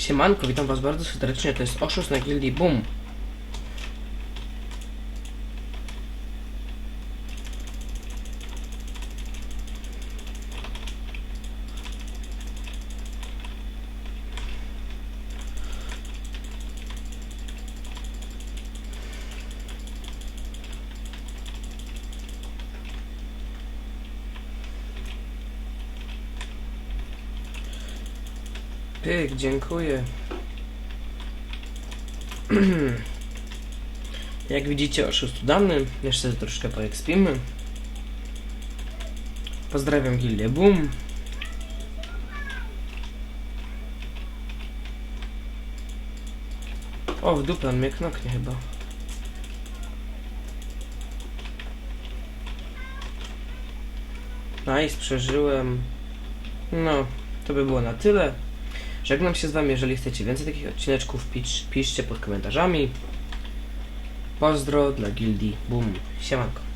Siemanko, witam was bardzo serdecznie, to jest oszust na gildii Boom. Pyk, dziękuję. Jak widzicie, oszust dany. Jeszcze troszkę poekspimy. Pozdrawiam Gildię Boom. O, w dupę mnie knoknie chyba. Nice, przeżyłem. No, to by było na tyle. Żegnam się z wami, jeżeli chcecie więcej takich odcineczków, pisz, piszcie pod komentarzami. Pozdro dla gildii. Boom. Siemanko.